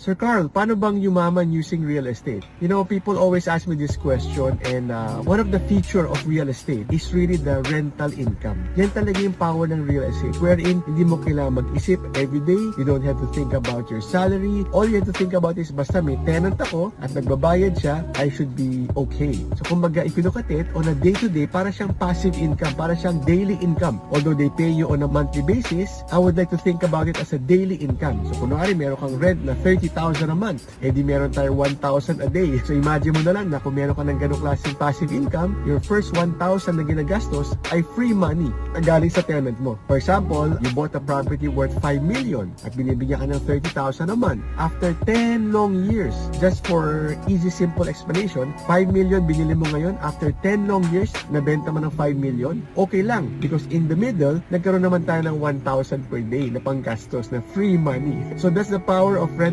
Sir Carl, paano bang yumaman using real estate? You know, people always ask me this question and uh, one of the feature of real estate is really the rental income. Yan talaga yung power ng real estate wherein hindi mo kailangan mag-isip every day. You don't have to think about your salary. All you have to think about is basta may tenant ako at nagbabayad siya, I should be okay. So kumbaga, if you look at it, on a day-to-day, para siyang passive income, para siyang daily income. Although they pay you on a monthly basis, I would like to think about it as a daily income. So kunwari, meron kang rent na 30,000 a month, eh di meron tayo 1,000 a day. So imagine mo na lang na kung meron ka ng ganong klaseng passive income, your first 1,000 na ginagastos ay free money na galing sa tenant mo. For example, you bought a property worth 5 million at binibigyan ka ng 30,000 a month. After 10 long years, just for easy simple explanation, 5 million binili mo ngayon, after 10 long years, nabenta mo ng 5 million, okay lang. Because in the middle, nagkaroon naman tayo ng 1,000 per day na panggastos na free money. So that's the power of rental